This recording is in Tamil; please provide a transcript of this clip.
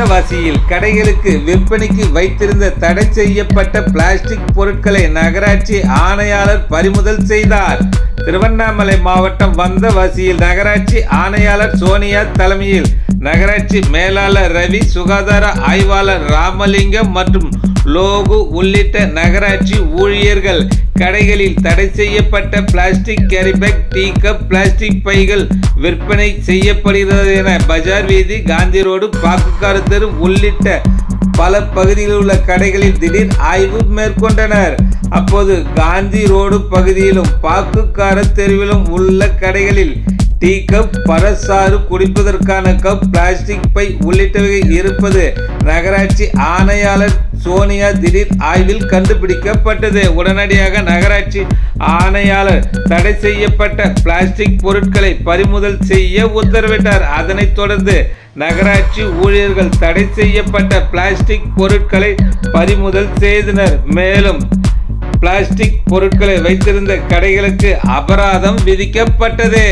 வந்தவாசியில் கடைகளுக்கு விற்பனைக்கு வைத்திருந்த தடை செய்யப்பட்ட பிளாஸ்டிக் பொருட்களை நகராட்சி ஆணையாளர் பறிமுதல் செய்தார். திருவண்ணாமலை மாவட்டம் வந்தவாசியில் நகராட்சி ஆணையாளர் சோனியா தலைமையில் நகராட்சி மேலாளர் ரவி சுகாதார ஆய்வாளர் ராமலிங்கம் மற்றும் லோகு உள்ளிட்ட நகராட்சி ஊழியர்கள் கடைகளில் தடை செய்யப்பட்ட plastic carry bag tea cup plastic பைகள் விற்பனை செய்யப்படுகிறது என பஜார் வீதி காந்தி ரோடு பாக்குக்கார தெரு உள்ளிட்ட பல பகுதிகளில் உள்ள கடைகளில் திடீர் ஆய்வு மேற்கொண்டனர். அப்போது காந்தி ரோடு பகுதியிலும் பாக்குக்கார தெருவிலும் உள்ள கடைகளில் டீ கப் பரசாறு குடிப்பதற்கான கப் பிளாஸ்டிக் பை உள்ளிட்டவை இருப்பது. நகராட்சி ஆணையாளர் சோனியா திடீர் ஆய்வில் கண்டுபிடிக்கப்பட்டது. உடனடியாக நகராட்சி ஆணையாளர் தடை செய்யப்பட்ட பிளாஸ்டிக் பொருட்களை பறிமுதல் செய்ய உத்தரவிட்டார். அதனைத் தொடர்ந்து நகராட்சி ஊழியர்கள் தடை செய்யப்பட்ட பிளாஸ்டிக் பொருட்களை பறிமுதல் செய்தனர். மேலும் பிளாஸ்டிக் பொருட்களை வைத்திருந்த கடைகளுக்கு அபராதம் விதிக்கப்பட்டது.